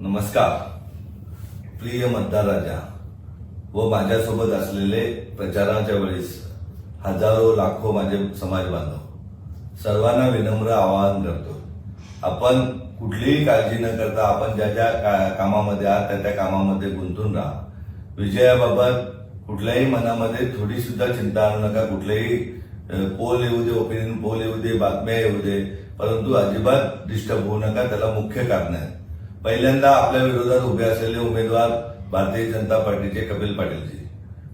नमस्कार. प्रिय मतदार राजा व माझ्यासोबत असलेले प्रचाराच्या वेळेस हजारो लाखो माझे समाज बांधव सर्वांना विनम्र आवाहन करतो. आपण कुठलीही काळजी न करता आपण ज्या ज्या का- कामामध्ये आहात त्या त्या कामामध्ये गुंतून राहा. विजयाबाबत कुठल्याही मनामध्ये थोडी सुद्धा चिंता आणू नका कुठलेही पोल येऊ दे ओपिनियन पोल येऊ दे बातम्या येऊ दे परंतु अजिबात डिस्टर्ब होऊ नका त्याला मुख्य कारण आहे. पहिल्यांदा आपल्या विरोधात उभे असलेले उमेदवार भारतीय जनता पार्टीचे कपिल पाटीलजी.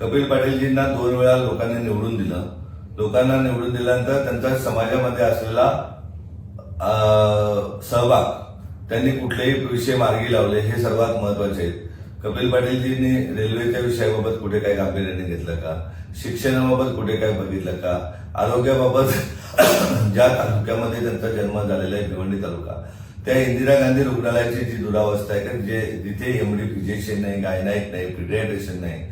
कपिल पाटीलजींना दोन वेळा लोकांनी निवडून दिलं. लोकांना निवडून दिल्यानंतर त्यांचा समाजामध्ये असलेला सहभाग त्यांनी कुठलेही विषय मार्गी लावले हे सर्वात महत्त्वाचे आहेत. कपिल पाटीलजींनी रेल्वेच्या विषयाबाबत कुठे काही गांभीर्याने घेतलं का? शिक्षणाबाबत कुठे काय बघितलं का? आरोग्याबाबत ज्या तालुक्यामध्ये त्यांचा जन्म झालेला आहे भिवंडी तालुका. त्या इंदिरा गांधी रुग्णालयाची जी दुरावस्था आहे कारण जे जिथे एमडी फिजिशियन नाही गायनाईक नाही पिडियाट्रिशियन नाही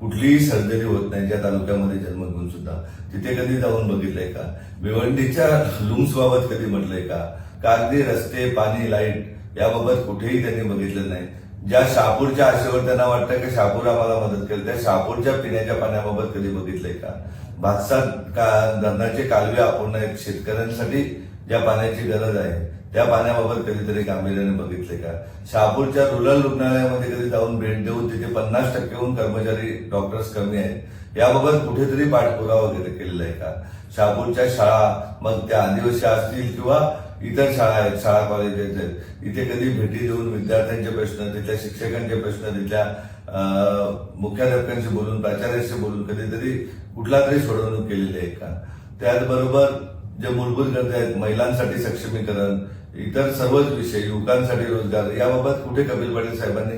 कुठलीही सर्जरी होत नाही ज्या तालुक्यामध्ये जन्म घेऊन सुद्धा. तिथे कधी जाऊन बघितलंय का? भिवंडीच्या लुम्स बाबत कधी म्हटलंय का? कागदी रस्ते पाणी लाइट याबाबत कुठेही त्यांनी बघितलं नाही. ज्या शापूरच्या आशेवर त्यांना वाटतं की शापूर आम्हाला मदत केली त्या शापूरच्या पिण्याच्या पाण्याबाबत कधी बघितलंय का? भातसात का धरणाचे कालवे आपण शेतकऱ्यांसाठी ज्या पाण्याची गरज आहे त्या पाण्याबाबत कधीतरी गांभीर्याने बघितले का? शहापूरच्या रुरल रुग्णालयामध्ये कधी जाऊन भेट देऊन तिथे पन्नास टक्केहून कर्मचारी डॉक्टर्स कमी आहेत याबाबत कुठेतरी पाठपुरावा वगैरे केलेला आहे का? शहापूरच्या शाळा मग त्या आदिवासी असतील किंवा इतर शाळा आहेत शाळा कॉलेज आहेत इथे कधी भेटी देऊन विद्यार्थ्यांचे प्रश्न तिथल्या शिक्षकांचे प्रश्न तिथल्या मुख्याध्यापकांशी बोलून प्राचार्यांशी बोलून कधीतरी कुठला तरी सोडवणूक केलेली आहे का? त्याचबरोबर जे मूलभूत गरजा आहेत महिलांसाठी सक्षमीकरण इतर सर्वच विषय युवकांसाठी रोजगार याबाबत कुठे कपिल पाटील साहेबांनी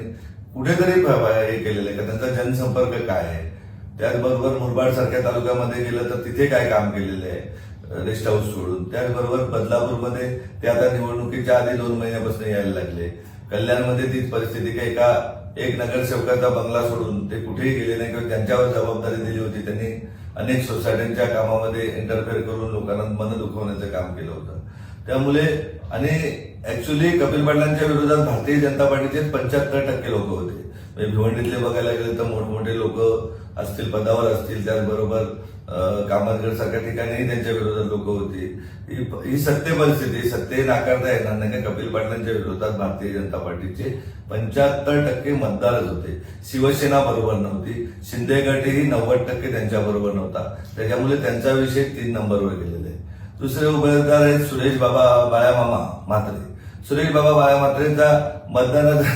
कुठेतरी हे केलेलं आहे का? त्यांचा जनसंपर्क काय आहे? त्याचबरोबर मुरबाड सारख्या तालुक्यामध्ये गेलं तर तिथे काय काम केलेलं आहे? रेस्ट हाऊस सोडून. त्याचबरोबर बदलापूरमध्ये ते आता निवडणुकीच्या आधी दोन महिन्यापासून यायला लागले. कल्याणमध्ये तीच परिस्थिती काही एका एक नगरसेवकाचा बंगला सोडून ते कुठेही गेले नाही किंवा त्यांच्यावर जबाबदारी दिली होती त्यांनी अनेक सोसायट्यांच्या कामामध्ये इंटरफेअर करून लोकांना मन दुखवण्याचं काम केलं होतं. त्यामुळे आणि ऍक्च्युली कपिल पाटलांच्या विरोधात भारतीय जनता पार्टीचे पंच्याहत्तर टक्के लोक होते. म्हणजे भिवंडीतले बघायला गेले तर मोठमोठे लोक असतील पदावर असतील त्याचबरोबर कामतगड सारख्या ठिकाणीही त्यांच्या विरोधात लोक होती. ही ही सत्य परिस्थिती सत्य नाकारता येणार नाही का? कपिल पाटलांच्या विरोधात भारतीय जनता पार्टीचे पंच्याहत्तर टक्के मतदारच होते. शिवसेना बरोबर नव्हती. शिंदे गटही नव्वद टक्के त्यांच्या बरोबर नव्हता. त्याच्यामुळे त्यांचा विषय तीन नंबरवर गेलेला दुसरे उमेदवार आहेत सुरेश बाबा बाळामामा म्हात्रे. सुरेश बाबा बाळा म्हात्रेंचा मतदानाचा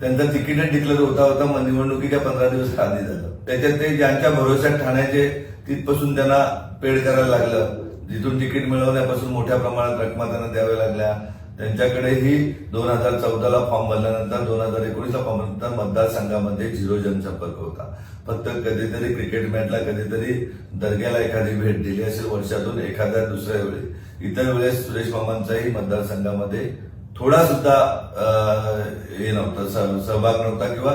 त्यांचं तिकीटच डिक्लेअर होता होता निवडणुकीच्या पंधरा दिवस आधी झालं. त्याच्यात ते ज्यांच्या भरोश्यात ठाण्याचे तिथपासून त्यांना पेड करायला लागलं. जिथून तिकीट मिळवण्यापासून मोठ्या प्रमाणात रकमा त्यांना द्याव्या लागल्या. त्यांच्याकडेही दोन हजार चौदाला फॉर्म भरल्यानंतर दोन हजार एकोणीसला फॉर्म भरल्यानंतर मतदारसंघामध्ये झिरो जनसंपर्क होता. फक्त कधीतरी क्रिकेट मॅचला कधीतरी दर्ग्याला एखादी भेट दिली असेल वर्षातून एखाद्या दुसऱ्या वेळी. इतर वेळेस सुरेश मामांचाही मतदारसंघामध्ये थोडा सुद्धा हे नव्हतं सहभाग नव्हता किंवा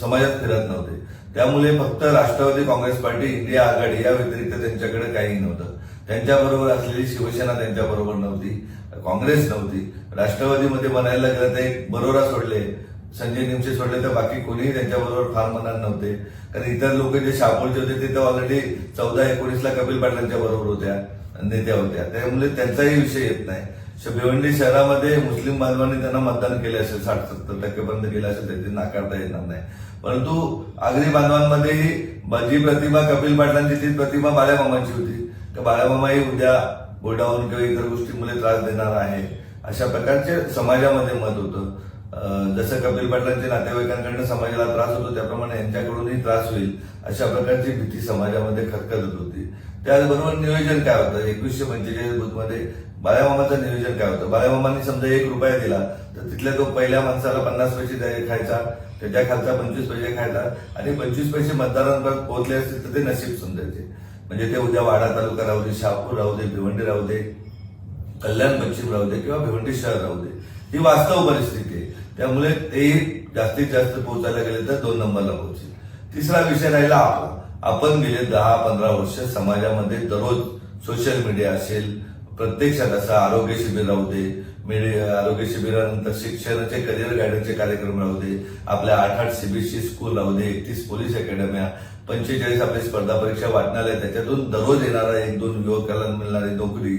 समाजात फिरत नव्हते. त्यामुळे फक्त राष्ट्रवादी काँग्रेस पार्टी इंडिया आघाडी या व्यतिरिक्त त्यांच्याकडे काही नव्हतं. त्यांच्याबरोबर असलेली शिवसेना त्यांच्याबरोबर नव्हती काँग्रेस नव्हती. राष्ट्रवादीमध्ये बनायला गेलं तर एक बरोरा सोडले संजय निमसे सोडले तर बाकी कोणीही त्यांच्याबरोबर फार मनात नव्हते. कारण इतर लोक जे शापूरचे होते ते तर ऑलरेडी चौदा एकोणीसला कपिल पाटलांच्या बरोबर होत्या नेत्या होत्या. त्यामुळे त्यांचाही विषय येत नाही. श- भिवंडी शहरामध्ये मुस्लिम बांधवांनी त्यांना मतदान केले असेल साठ सत्तर टक्केपर्यंत केलं असेल तर ते नाकारता येणार नाही. परंतु आगरी बांधवांमध्येही जी प्रतिमा कपिल पाटलांची ती प्रतिमा बाळ्यामामाची होती. का बाळामामाही उद्या गोडाऊन किंवा इतर गोष्टीमुळे त्रास देणार आहे. अशा प्रकारचे समाजामध्ये मत होतं. जसं कपिल पाटलांच्या नातेवाईकांकडनं समाजाला त्रास होतो त्याप्रमाणे यांच्याकडूनही त्रास होईल अशा प्रकारची भीती समाजामध्ये खतखतत होती. त्याचबरोबर नियोजन काय होतं? एकवीसशे पंचेचाळीस बुथमध्ये बाळ्यामामाचं नियोजन काय होतं? बाळ्यामामांनी समजा एक रुपया दिला तर तिथल्या तो पहिल्या माणसाला पन्नास पैसे द्याय- खायचा त्याच्या खालचा पंचवीस पैसे खायचा आणि पंचवीस पैसे मतदारांपर्यंत पोहोचले असतील तर ते नशीब समजायचे. म्हणजे ते उद्या वाडा तालुका राहू दे शहापूर राहू दे भिवंडी राहू दे कल्याण पश्चिम राहू दे किंवा भिवंडी शहर राहू दे. ही वास्तव परिस्थिती आहे. त्यामुळे ते जास्तीत जास्त पोहोचायला गेले तर दोन नंबरला पोहोचेल. तिसरा विषय राहिला आपला आपण गेले दहा पंधरा वर्ष समाजामध्ये दररोज सोशल मीडिया असेल प्रत्यक्षात असं आरोग्य शिबिर राहू दे आरोग्य शिबिरानंतर शिक्षणाचे करिअर गायडन्सचे कार्यक्रम राहू दे आपल्या आठ आठ सीबीएसई स्कूल राहू दे एकतीस पोलीस अकॅडम्या पंचेचाळीस आपली स्पर्धा परीक्षा वाटणार आहे त्याच्यातून दररोज येणारा एक दोन युवकाला मिळणारी नोकरी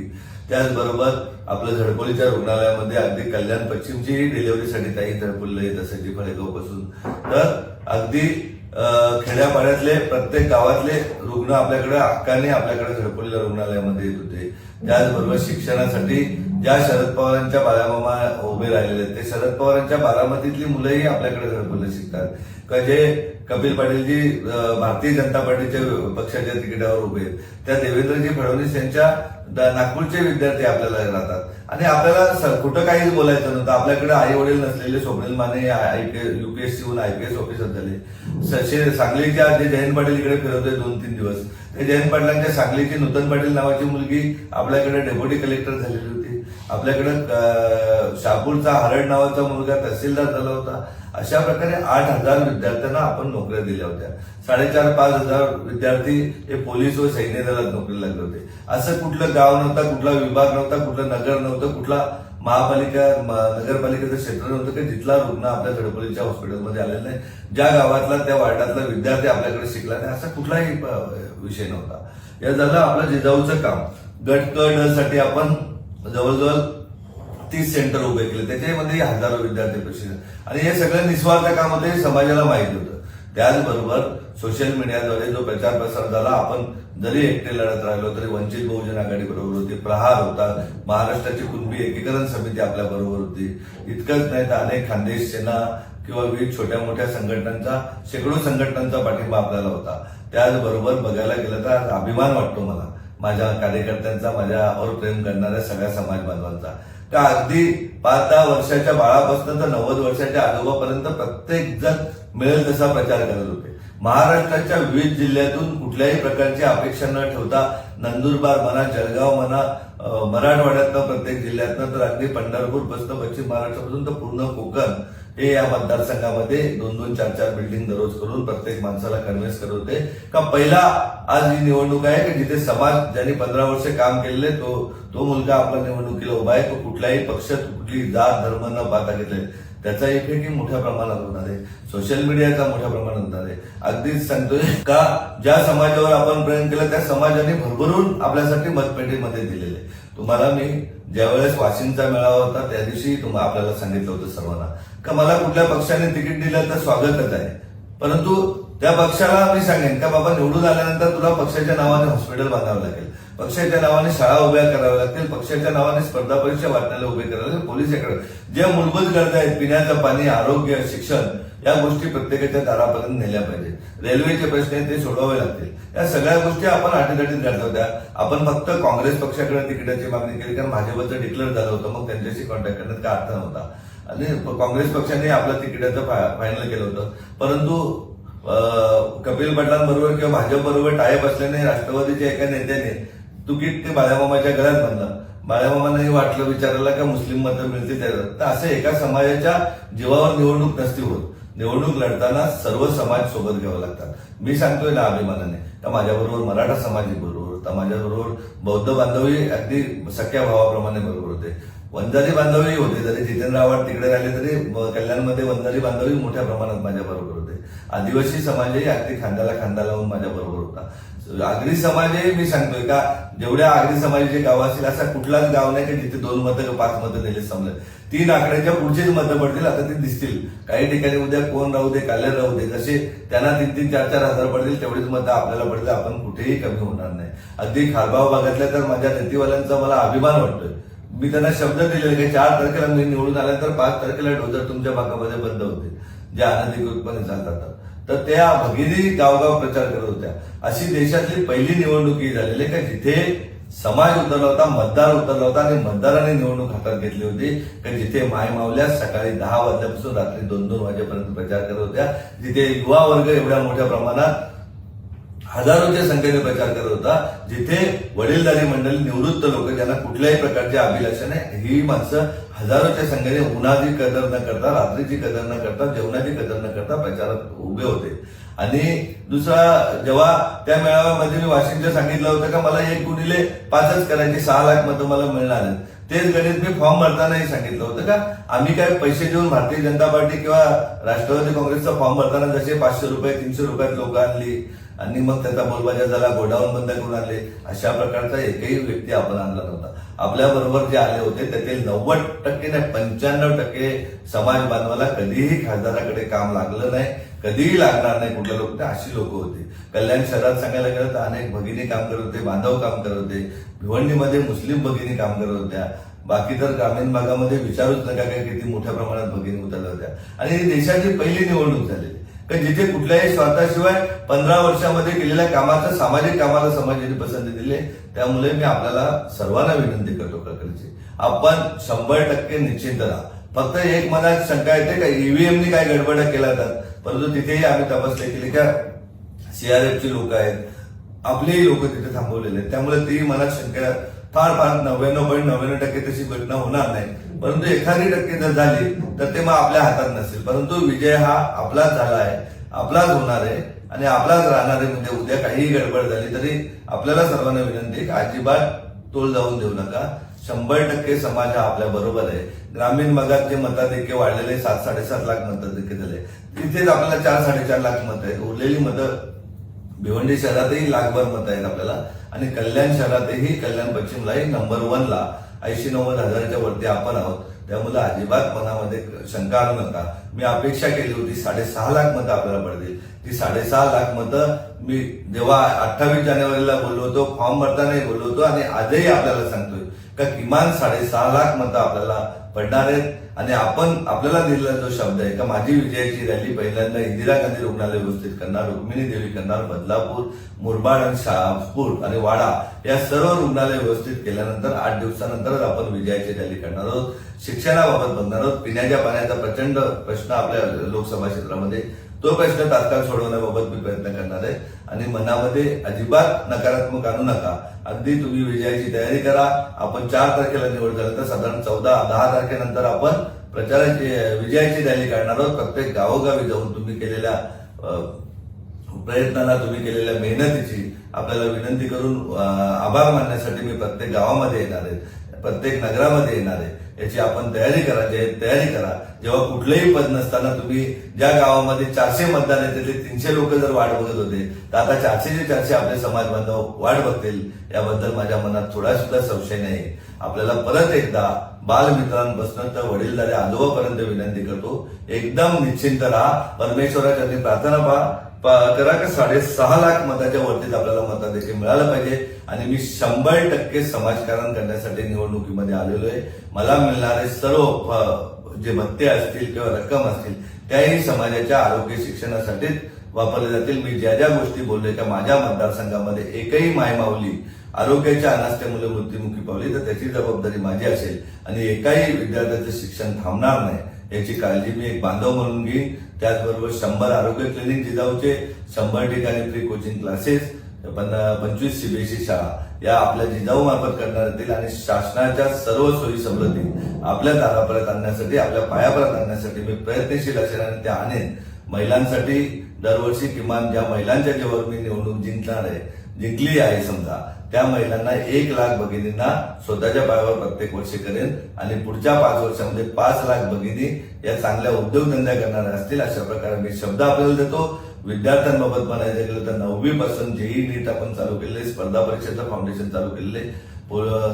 त्याचबरोबर आपलं झडपोलीच्या रुग्णालयामध्ये अगदी कल्याण पश्चिमची डिलिव्हरीसाठी ताई झडपोलीला येत असायची फळेगावपासून. तर अगदी खेड्यापाड्यातले प्रत्येक गावातले रुग्ण आपल्याकडे हक्काने आपल्याकडे झडपोलीला रुग्णालयामध्ये येत होते. त्याचबरोबर शिक्षणासाठी ज्या शरद पवारांच्या बारामामा उभे राहिलेले आहेत ते शरद पवारांच्या बारामतीतली मुलंही आपल्याकडे झडपोलीला शिकतात. का जे कपिल पाटीलजी भारतीय जनता पार्टीच्या पक्षाच्या तिकिटावर उभे आहेत. त्या देवेंद्रजी फडणवीस यांच्या नागपूरचे विद्यार्थी आपल्याला राहतात. आणि आपल्याला कुठं काहीच बोलायचं नव्हतं. आपल्याकडे आई वडील नसलेले स्वप्नील माने युपीएससी होऊन आयपीएस ऑफिसर झाले. सांगलीच्या जे जयंत पाटील इकडे फिरवतोय दोन तीन दिवस. ते जयंत पाटलांच्या सांगलीची नूतन पाटील नावाची मुलगी आपल्याकडे डेप्युटी कलेक्टर झालेली आपल्याकडे शापूरचा हरड नावाचा मुलगा तहसीलदार झाला होता. अशा प्रकारे आठ हजार विद्यार्थ्यांना आपण नोकऱ्या दिल्या होत्या. साडेचार पाच हजार विद्यार्थी हे पोलीस व सैन्य दलात नोकरी लागले होते. असं कुठलं गाव नव्हता कुठला विभाग नव्हता कुठलं नगर नव्हतं कुठला महापालिका नगरपालिकेचं क्षेत्र नव्हतं की जिथला रुग्ण आपल्या झडपोलीच्या हॉस्पिटलमध्ये आलेला नाही. ज्या गावातला त्या वार्डातला विद्यार्थी आपल्याकडे शिकला नाही असा कुठलाही विषय नव्हता. या झालं आपलं जिजाऊचं काम. गट क साठी आपण जवळजवळ तीस सेंटर उभे केले. त्याच्यामध्ये हजारो विद्यार्थी प्रशिक्षण. आणि हे सगळं निस्वार्थ कामध्ये समाजाला माहिती होतं. त्याचबरोबर सोशल मीडियाद्वारे जो प्रचार प्रसार झाला आपण जरी एकटे लढत राहिलो तरी वंचित बहुजन आघाडी बरोबर होती प्रहार होता महाराष्ट्राची कुणबी एकीकरण समिती आपल्या बरोबर होती. इतकंच नाही तर अनेक खानदेश सेना किंवा विविध छोट्या मोठ्या संघटनांचा शेकडो संघटनांचा पाठिंबा आपल्याला होता. त्याचबरोबर बघायला गेलं तर अभिमान वाटतो मला. माझ्या कार्यकर्त्यांचा माझ्यावर प्रेम करणाऱ्या सगळ्या समाज बांधवांचा. का अगदी पाच दहा वर्षाच्या बाळापासून तर नव्वद वर्षाच्या आजोबापर्यंत प्रत्येक जण मिळेल तसा प्रचार करत होते. महाराष्ट्राच्या विविध जिल्ह्यातून कुठल्याही प्रकारची अपेक्षा न ठेवता नंदुरबार म्हणा जळगाव म्हणा मराठवाड्यातनं प्रत्येक जिल्ह्यातनं तर अगदी पंढरपूर पश्चिम महाराष्ट्रापासून तर पूर्ण कोकण हे या मतदारसंघामध्ये दोन दोन चार चार बिल्डिंग दररोज करून प्रत्येक माणसाला कन्व्हिन्स करत होते. का पहिला आज ही निवडणूक आहे की जिथे समाज ज्यांनी पंधरा वर्ष काम केलेले तो तो मुलगा आपल्या निवडणुकीला उभा आहे तो कुठलाही पक्ष कुठली जात धर्म न पाहता घेतले त्याचा इफेक्ट मोठ्या प्रमाणात होणार आहे. सोशल मीडियाचा मोठ्या प्रमाणात होणार आहे. अगदीच सांगतोय का ज्या समाजावर आपण प्रेम केलं त्या समाजाने भरभरून आपल्यासाठी मतपेटीमध्ये दिलेले तुम्हाला मी ज्यावेळेस वाशिमचा मेळावा होता त्या दिवशी आपल्याला सांगितलं होतं सर्वांना का मला कुठल्या पक्षाने तिकीट दिलं तर स्वागतच आहे. परंतु त्या पक्षाला मी सांगेन का बाबा निवडून आल्यानंतर तुला पक्षाच्या नावाने हॉस्पिटल बांधावं लागेल. पक्षाच्या नावाने शाळा उभ्या कराव्या लागतील. पक्षाच्या नावाने स्पर्धा परीक्षा वाटण्याला उभे करावे लागतील. पोलीस याकडे. ज्या मूलभूत गरजा आहेत पिण्याचं पाणी आरोग्य शिक्षण या गोष्टी प्रत्येकाच्या दारापर्यंत नेल्या पाहिजेत रेल्वेचे प्रश्न आहेत ते सोडवावे लागतील. या सगळ्या गोष्टी आपण अटीतटीत घातल्या होत्या. आपण फक्त काँग्रेस पक्षाकडे तिकिटाची मागणी केली कारण भाजपचं डिक्लेअर झालं होतं मग त्यांच्याशी कॉन्टॅक्ट करण्यात काय अर्थ नव्हता. आणि काँग्रेस पक्षाने आपलं तिकिटाचं फायनल केलं होतं. परंतु कपिल पटलांबरोबर किंवा भाजप बरोबर टायप असल्याने राष्ट्रवादीच्या एका नेत्याने तुकीट ते बाळ्यामामाच्या घरात बांधलं. बाळामामांनाही वाटलं विचारायला का मुस्लिम मतं मिळते तर असं एका समाजाच्या जीवावर निवडणूक नसती होत. निवडणूक लढताना सर्व समाज सोबत घ्यावं लागतात. मी सांगतोय ना अभिमानाने तर माझ्याबरोबर मराठा समाज बरोबर तर माझ्याबरोबर बौद्ध बांधवही अगदी सख्या भावाप्रमाणे बरोबर होते. वंजारी बांधवही होते. जरी जितेंद्र आव्हाड तिकडे राहिले तरी कल्याणमध्ये वंजारी बांधवही मोठ्या प्रमाणात माझ्या बरोबर होते. आदिवासी समाजही अगदी खांद्याला खांदा लावून माझ्या बरोबर होता. आगरी समाजही मी सांगतोय का जेवढ्या आगरी समाजाचे गाव असतील असा कुठलाच गाव नाही की जिथे दोन मतं किंवा पाच मतं दिले समजेल तीन आकड्याच्या पुढचेच मतं पडतील आता ते दिसतील. काही ठिकाणी उद्या कोण राहू दे कालेर राहू दे जसे त्यांना तीन तीन चार चार हजार पडतील तेवढीच मतं आपल्याला पडतील. आपण कुठेही कमी होणार नाही. अगदी खारबाव भागातल्या तर माझ्या नेतीवाल्यांचा मला अभिमान वाटतोय. मी त्यांना शब्द दिलेले की चार तारखेला मी निवडून आल्यानंतर पाच तारखेला डोजर तुमच्या भागामध्ये बंद होते जे अनधिकृतपणे चालतात. तर त्या भगिनी गावगाव प्रचार करत होत्या. अशी देशातली पहिली निवडणूक ही झालेली आहे का जिथे समाज उतरला होता मतदार उतरला होता आणि मतदाराने निवडणूक हातात घेतली होती का जिथे मायमावल्या सकाळी दहा वाजल्यापासून रात्री दोन दोन वाजेपर्यंत प्रचार करत होत्या जिथे युवा वर्ग एवढ्या मोठ्या प्रमाणात हजारोच्या संख्येने प्रचार करत होता जिथे वडीलधारी मंडळी निवृत्त लोक ज्यांना कुठल्याही प्रकारच्या अभिलाषा नाही ही माणसं हजारोच्या संख्येने उन्हाची कदर न करता रात्रीची कदर न करता जेवणाची कदर न करता प्रचारात उभे होते. आणि दुसरा जेव्हा त्या मेळाव्यामध्ये मी वाशिमच्या सांगितलं होतं का मला एक गुणिले पाचच करायची सहा लाख मतं मला मिळणार आहेत. तेच गणित मी फॉर्म भरतानाही सांगितलं होतं का? आम्ही काय पैसे देऊन भारतीय जनता पार्टी किंवा राष्ट्रवादी काँग्रेसचा फॉर्म भरताना जसे पाचशे रुपये तीनशे रुपयात लोक आणली आणि मग त्याचा बोलबाजा झाला गोडाऊन बंद करून आणले अशा प्रकारचा एकही व्यक्ती आपण आणला नव्हता. आपल्या बरोबर जे आले होते त्यातील नव्वद टक्के नाही पंच्याण्णव टक्के समाज बांधवाला कधीही खासदाराकडे काम लागलं नाही. कधीही लागणार नाही. कुठल्या लोक अशी लोक होते. कल्याण शहरात सांगायला गेलं तर अनेक भगिनी काम करत होते बांधव काम करत होते. भिवंडीमध्ये मुस्लिम भगिनी काम करत होत्या. बाकी तर ग्रामीण भागामध्ये विचारूच नका काय किती मोठ्या प्रमाणात भगिनी उतरल्या होत्या. आणि ही देशाची पहिली निवडणूक झालेली. का जिथे कुठल्याही स्वार्थाशिवाय पंधरा वर्षामध्ये केलेल्या कामाचं सामाजिक कामाला समाजाने पसंती दिली त्यामुळे मी आपल्याला सर्वांना विनंती करतो प्रकारची आपण शंभर टक्के निश्चिंत राहा. फक्त एक मनात शंका येते का? ईव्हीएमनी काय गडबड केला जातात परंतु तिथेही आम्ही तपासले केली. का सीआरएफचे लोक आहेत. आपलेही लोक तिथे थांबवलेले आहेत. त्यामुळे ती मनात शंका फार फार नव्याण्णव पॉईंट नव्याण्णव टक्के तशी घटना होणार नाही. परंतु एखादी टक्के जर झाली तर ते मग आपल्या हातात नसेल. परंतु विजय हा आपलाच झाला आहे. आपलाच होणार आहे आणि आपलाच राहणार आहे. म्हणजे उद्या काहीही गडबड झाली तरी आपल्याला सर्वांना विनंती आहे की अजिबात तोल जाऊन देऊ नका. शंभर टक्के समाज हा आपल्या बरोबर आहे. ग्रामीण भागात जे मताधिक्य वाढलेले सात साडेसात लाख मताधिक्य झाले. तिथेच आपल्याला चार साडेचार लाख मत आहेत. उरलेली मतं भिवंडी शहरातही लाखभर मत आहेत आपल्याला. आणि कल्याण शहरातही कल्याण पश्चिमलाही नंबर वनला ऐंशी नव्वद हजाराच्या वरती आपण आहोत. त्यामुळे अजिबात मनामध्ये शंका आणू नका. मी अपेक्षा केली होती साडेसहा लाख मतं आपल्याला पडतील. ती साडेसहा लाख मतं मी जेव्हा अठ्ठावीस जानेवारीला बोललो होतो फॉर्म भरतानाही बोललो होतो आणि आजही आपल्याला सांगतोय. का किमान साडेसहा लाख मतं आपल्याला पडणार आहेत. आणि आपण आपल्याला दिलेला जो शब्द आहे का माझी विजयाची रॅली पहिल्यांदा इंदिरा गांधी रुग्णालय व्यवस्थित करणार रुक्मिणी देवी करणार बदलापूर मुरबाड आणि शहापूर आणि वाडा या सर्व रुग्णालय व्यवस्थित केल्यानंतर आठ दिवसानंतरच आपण विजयाची रॅली करणार आहोत. शिक्षणाबाबत बघणार आहोत. पिण्याच्या पाण्याचा प्रचंड प्रश्न आपल्या लोकसभा क्षेत्रामध्ये तो प्रश्न तात्काळ सोडवण्याबाबत मी प्रयत्न करणार आहे. आणि मनामध्ये अजिबात नकारात्मक आणू नका. अगदी तुम्ही विजयाची तयारी करा. आपण चार तारखेला निवड झाल्यानंतर साधारण चौदा दहा तारखेनंतर आपण प्रचाराची विजयाची रॅली काढणार आहोत. प्रत्येक गावोगावी जाऊन तुम्ही केलेल्या प्रयत्नाला तुम्ही केलेल्या मेहनतीची आपल्याला विनंती करून आभार मानण्यासाठी मी प्रत्येक गावामध्ये येणार आहे. प्रत्येक नगरामध्ये येणार आहे. याची आपण तयारी करा जे तयारी करा. जेव्हा कुठलंही पद नसताना तुम्ही ज्या गावामध्ये चारशे मतदान आहे तिथले तीनशे लोक जर वाट बघत होते तर आता चारशेचे चारशे आपले समाज बांधव वाट बघतील. याबद्दल माझ्या मनात थोडा सुद्धा संशय नाही. आपल्याला परत एकदा बालमित्रांपासून तर वडीलधारे आजोबापर्यंत विनंती करतो एकदम निश्चिंत राहा. परमेश्वराच्या प्रार्थना पहा. करा का साडेसहा लाख मताच्या वरतीच आपल्याला मताधिक्य मिळालं पाहिजे. आणि मी शंभर टक्के समाजकारण करण्यासाठी निवडणुकीमध्ये आलेलो आहे. मला मिळणारे सर्व जे भत्ते असतील किंवा रक्कम असतील त्याही समाजाच्या आरोग्य शिक्षणासाठीच वापरले जातील. मी ज्या ज्या गोष्टी बोलले त्या माझ्या मतदारसंघामध्ये एकही मायमावली आरोग्याच्या अनास्थेमुळे मृत्युमुखी पावली तर त्याची जबाबदारी माझी असेल. आणि एकाही विद्यार्थ्याचं शिक्षण थांबणार नाही. याची काळजी मी एक बांधव म्हणून घेईन. त्याचबरोबर शंभर आरोग्य क्लिनिक जिजाऊचे शंभर ठिकाणी फ्री कोचिंग क्लासेस पण पंचवीस सीबीएसई शाळा. या आपल्या जिजाऊ मार्फत करणार येतील आणि शासनाच्या सर्व सोयी सवलती आपल्या दारापर्यंत आणण्यासाठी आपल्या पायापर्यंत आणण्यासाठी मी प्रयत्नशील असेल आणि त्या आणेन. महिलांसाठी दरवर्षी किमान ज्या महिलांच्या जेव्हा मी निवडणूक जिंकणार आहे जिंकली आहे समजा त्या महिलांना एक लाख भगिनींना स्वतःच्या पायावर प्रत्येक वर्षी करेन आणि पुढच्या पाच वर्षामध्ये पाच लाख भगिनी या चांगल्या उद्योगधंद्या करणाऱ्या असतील अशा प्रकारे मी शब्द आपल्याला देतो. विद्यार्थ्यांबाबत म्हणायचं गेलं तर नववी पासून जेई नीट आपण चालू केलेले स्पर्धा परीक्षेचं फाउंडेशन चालू केलेले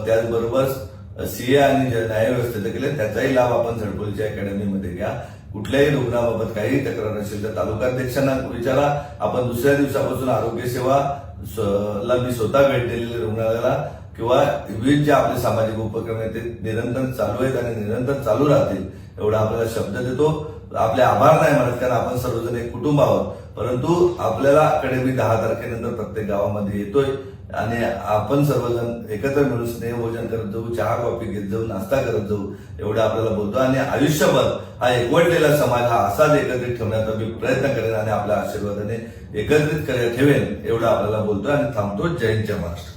त्याचबरोबर सीए आणि न्यायव्यवस्थेचं केले त्याचाही लाभ आपण झडपोलीच्या अकॅडमीमध्ये घ्या. कुठल्याही रुग्णाबाबत काही तक्रार असेल तर तालुकाध्यक्षांना विचारा. आपण दुसऱ्या दिवसापासून आरोग्य सेवा ला मी स्वतः भेट दिलेली रुग्णालयाला किंवा विविध जे आपले सामाजिक उपक्रम आहेत ते निरंतर चालू आहेत आणि निरंतर चालू राहतील एवढा आपल्याला शब्द देतो. आपले आभार नाही म्हणत कारण आपण सर्वजण एक कुटुंब आहोत. परंतु आपल्याला कडे मी दहा तारखेनंतर प्रत्येक गावामध्ये येतोय. आणि आपण सर्वजण एकत्र मिळून स्नेहभोजन करत जाऊ चहा कॉफी घेत जाऊ नाश्ता करत जाऊ एवढं आपल्याला बोलतो. आणि आयुष्यभर हा एकवटलेला समाज हा असाच एकत्रित ठेवण्याचा मी प्रयत्न करेन आणि आपल्या आशीर्वादाने एकत्रित करे- ठेवेन एवढं आपल्याला बोलतो आणि थांबतो जयंत जय महाराष्ट्र.